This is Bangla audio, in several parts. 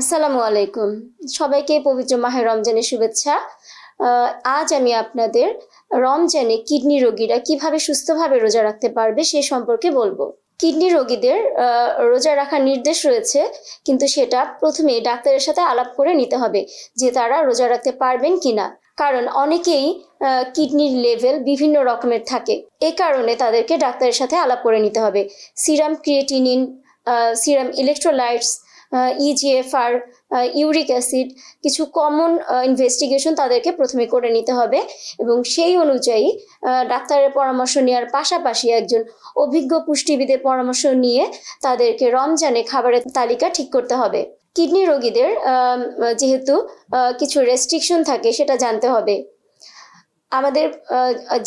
আসসালামু আলাইকুম। সবাইকে পবিত্র মাহে রমজানের শুভেচ্ছা। আজ আমি আপনাদের রমজানে কিডনি রোগীরা কীভাবে সুস্থভাবে রোজা রাখতে পারবে সে সম্পর্কে বলব। কিডনি রোগীদের রোজা রাখার নির্দেশ রয়েছে, কিন্তু সেটা প্রথমে ডাক্তারের সাথে আলাপ করে নিতে হবে যে তারা রোজা রাখতে পারবেন কি না কারণ অনেকেই কিডনির লেভেল বিভিন্ন রকমের থাকে। এ কারণে তাদেরকে ডাক্তারের সাথে আলাপ করে নিতে হবে। Serum creatinine serum electrolytes eGFR uric acid কিছু কমন ইনভেস্টিগেশন তাদেরকে প্রথমে করে নিতে হবে এবং সেই অনুযায়ী ডাক্তারের পরামর্শ নেওয়ার পাশাপাশি একজন অভিজ্ঞ পুষ্টিবিদের পরামর্শ নিয়ে তাদেরকে রমজানে খাবারের তালিকা ঠিক করতে হবে। কিডনি রোগীদের যেহেতু কিছু রেস্ট্রিকশন থাকে সেটা জানতে হবে। আমাদের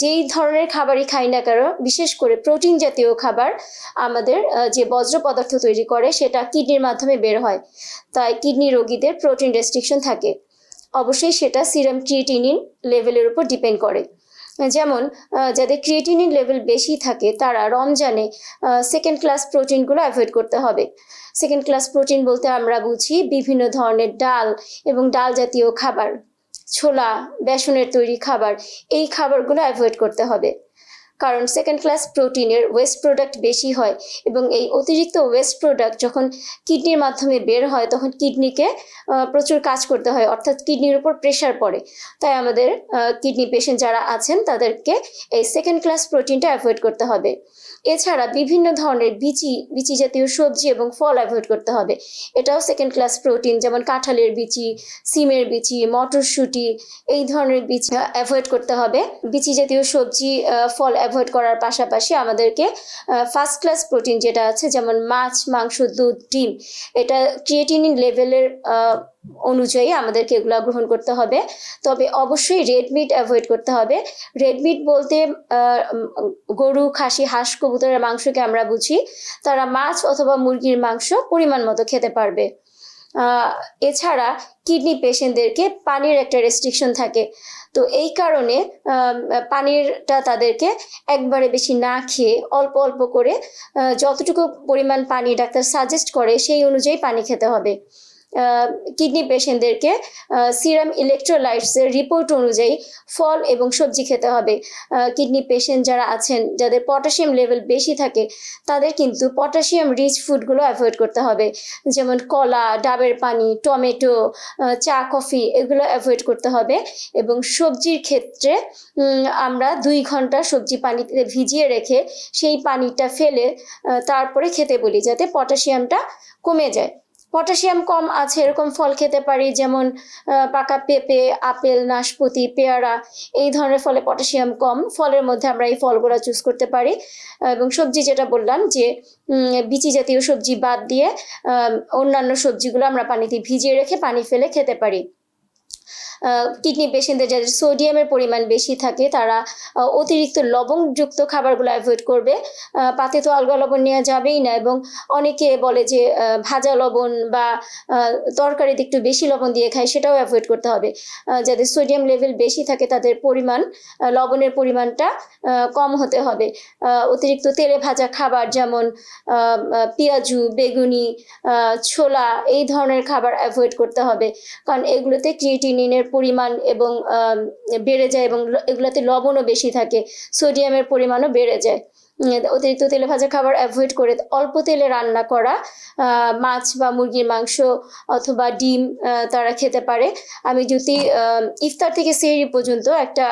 যেই ধরনের খাবারই খাই না কেন, বিশেষ করে প্রোটিন জাতীয় খাবার আমাদের যে বজ্র পদার্থ তৈরি করে সেটা কিডনির মাধ্যমে বের হয়। তাই কিডনি রোগীদের প্রোটিন রেস্ট্রিকশন থাকে। অবশ্যই সেটা সিরাম ক্রিয়েটিনিন লেভেলের উপর ডিপেন্ড করে। যেমন যাদের ক্রিয়েটিনিন লেভেল বেশি থাকে, তারা রমজানে সেকেন্ড ক্লাস প্রোটিনগুলো অ্যাভয়েড করতে হবে। সেকেন্ড ক্লাস প্রোটিন বলতে আমরা বুঝি বিভিন্ন ধরনের ডাল এবং ডাল জাতীয় খাবার। ছোলা বেসনের তৈরি খাবার এই খাবারগুলো অ্যাভয়েড করতে হবে। কারণ সেকেন্ড ক্লাস প্রোটিনের ওয়েস্ট প্রোডাক্ট বেশি হয় এবং এই অতিরিক্ত ওয়েস্ট প্রোডাক্ট যখন কিডনির মাধ্যমে বের হয়, তখন কিডনিকে প্রচুর কাজ করতে হয়, অর্থাৎ কিডনির উপর প্রেশার পড়ে। তাই আমাদের কিডনি পেশেন্ট যারা আছেন, তাদেরকে এই সেকেন্ড ক্লাস প্রোটিনটা অ্যাভয়েড করতে হবে। এছাড়া বিভিন্ন ধরনের বিচি বিচি জাতীয় সবজি এবং ফল অ্যাভয়েড করতে হবে। এটাও সেকেন্ড ক্লাস প্রোটিন যেমন কাঁঠালের বিচি, সিমের বিচি, মটরশুঁটি, এই ধরনের বীজ অ্যাভয়েড করতে হবে। বিচি জাতীয় সবজি ফল অ্যাভয়েড করার পাশাপাশি আমাদেরকে ফার্স্ট ক্লাস প্রোটিন যেটা আছে, যেমন মাছ, মাংস, দুধ, ডিম, এটা ক্রিয়েটিনিন লেভেলের অনুযায়ী আমাদেরকে এগুলো গ্রহণ করতে হবে। তবে অবশ্যই রেড মিট অ্যাভয়েড করতে হবে। রেড মিট বলতে গরু, খাসি, হাঁস, কবুতরের মাংসকে আমরা বুঝি। তারা মাছ অথবা মুরগির মাংস পরিমাণ মতো খেতে পারবে। এছাড়া কিডনি পেশেন্টদেরকে পানির একটা রেস্ট্রিকশন থাকে। তো এই কারণে পানিরটা তাদেরকে একবারে বেশি না খেয়ে অল্প অল্প করে যতটুকু পরিমাণ পানি ডাক্তার সাজেস্ট করে, সেই অনুযায়ী পানি খেতে হবে। কিডনি পেশেন্টদেরকে সিরাম ইলেকট্রোলাইটসের রিপোর্ট অনুযায়ী ফল এবং সবজি খেতে হবে। কিডনি পেশেন্ট যারা আছেন, যাদের পটাশিয়াম লেভেল বেশি থাকে, তাদের কিন্তু পটাশিয়াম রিচ ফুডগুলো অ্যাভয়েড করতে হবে। যেমন কলা, ডাবের পানি, টমেটো চা কফি এগুলো অ্যাভয়েড করতে হবে এবং সবজির ক্ষেত্রে আমরা দুই ঘণ্টা সবজি পানিতে ভিজিয়ে রেখে সেই পানিটা ফেলে তারপরে খেতে বলি যাতে পটাশিয়ামটা কমে যায়। পটাশিয়াম কম আছে, এরকম ফল খেতে পারি, যেমন পাকা পেঁপে, আপেল, নাশপাতি, পেয়ারা, এই ধরনের ফলে পটাশিয়াম কম। ফলের মধ্যে আমরা এই ফলগুলো চুজ করতে পারি। এবং সবজি যেটা বললাম যে বিচি জাতীয় সবজি বাদ দিয়ে অন্যান্য সবজিগুলো আমরা পানিতে ভিজিয়ে রেখে পানি ফেলে খেতে পারি। কিডনি পেশেন্টদের যাদের সোডিয়ামের পরিমাণ বেশি থাকে, তারা অতিরিক্ত লবণযুক্ত খাবারগুলো অ্যাভয়েড করবে। পাতে তো আলগা লবণ নেওয়া যাবেই না এবং অনেকে বলে যে ভাজা লবণ বা তরকারিতে একটু বেশি লবণ দিয়ে খায়, সেটাও অ্যাভয়েড করতে হবে। যাদের সোডিয়াম লেভেল বেশি থাকে, তাদের পরিমাণ লবণের পরিমাণটা কম হতে হবে। অতিরিক্ত তেলে ভাজা খাবার যেমন পেঁয়াজু, বেগুনি ছোলা, এই ধরনের খাবার অ্যাভয়েড করতে হবে। কারণ এগুলোতে ক্রিয়েটিনিনের পরিমাণ এবং বেড়ে যায় এবং এগুলোতে লবণও বেশি থাকে সোডিয়ামের পরিমাণও বেড়ে যায়। অতিরিক্ত তেলে ভাজা খাবার অ্যাভয়েড করে অল্প তেলে রান্না করা মাছ বা মুরগির মাংস অথবা ডিম তারা খেতে পারে। আমি যদি ইফতার থেকে সেহরি পর্যন্ত একটা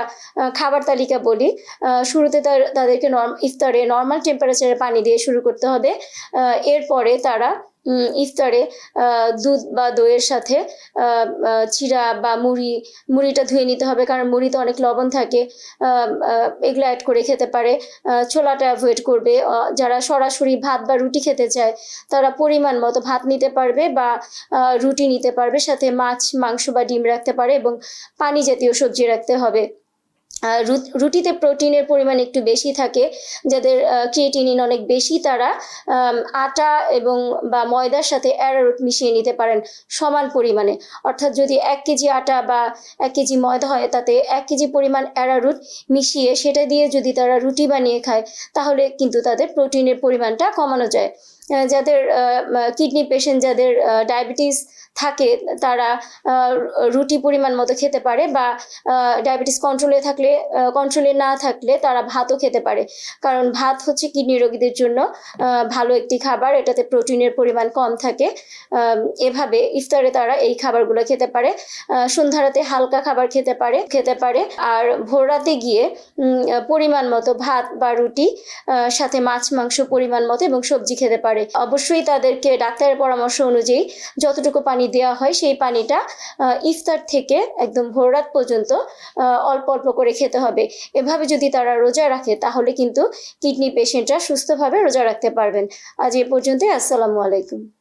খাবার তালিকা বলি শুরুতে তাদেরকে নর্ম ইফতারে নর্মাল টেম্পারেচারে পানি দিয়ে শুরু করতে হবে এরপরে তারা ইফতারে দুধ বা দইয়ের সাথে চিড়া বা মুড়ি, মুড়িটা ধুয়ে নিতে হবে কারণ মুড়িতে অনেক লবণ থাকে এগুলো অ্যাড করে খেতে পারে। ছোলাটা অ্যাভয়েড করবে। যারা সরাসরি ভাত বা রুটি খেতে চায়, তারা পরিমাণ মতো ভাত নিতে পারবে বা রুটি নিতে পারবে। সাথে মাছ, মাংস বা ডিম রাখতে পারে এবং পানি জাতীয় সবজি রাখতে হবে। রুটিতে প্রোটিনের পরিমাণ একটু বেশি থাকে, যাদের ক্রিয়েটিনিন অনেক বেশি, তারা আটা এবং, বা ময়দার সাথে অ্যারারুট মিশিয়ে নিতে পারেন সমান পরিমাণে। অর্থাৎ যদি এক কেজি আটা বা এক কেজি ময়দা হয়, তাতে এক কেজি পরিমাণ অ্যারারুট মিশিয়ে সেটা দিয়ে যদি তারা রুটি বানিয়ে খায়, তাহলে কিন্তু তাদের প্রোটিনের পরিমাণটা কমানো যায়। যাদের কিডনি পেশেন্ট যাদের ডায়াবেটিস থাকে, তারা রুটি পরিমাণ মতো খেতে পারে বা ডায়াবেটিস কন্ট্রোলে থাকলে কন্ট্রোলে না থাকলে তারা ভাতও খেতে পারে। কারণ ভাত হচ্ছে কিডনি রোগীদের জন্য ভালো একটি খাবার, এটাতে প্রোটিনের পরিমাণ কম থাকে। এভাবে ইফতারে তারা এই খাবারগুলো খেতে পারে। সন্ধ্যারাতে হালকা খাবার খেতে পারে খেতে পারে। আর ভোর রাতে গিয়ে পরিমাণ মতো ভাত বা রুটি সাথে মাছ, মাংস পরিমাণ মতো এবং সবজি খেতে পারে। অবশ্যই তাদেরকে ডাক্তারের পরামর্শ অনুযায়ী যতটুকু পানি দেওয়া হয়, সেই পানিটা ইফতার থেকে একদম ভোর রাত পর্যন্ত অল্প অল্প করে খেতে হবে। এভাবে যদি তারা রোজা রাখে, তাহলে কিন্তু কিডনি পেশেন্টরা সুস্থভাবে রোজা রাখতে পারবেন। আজ এ পর্যন্তই, আসসালামু আলাইকুম।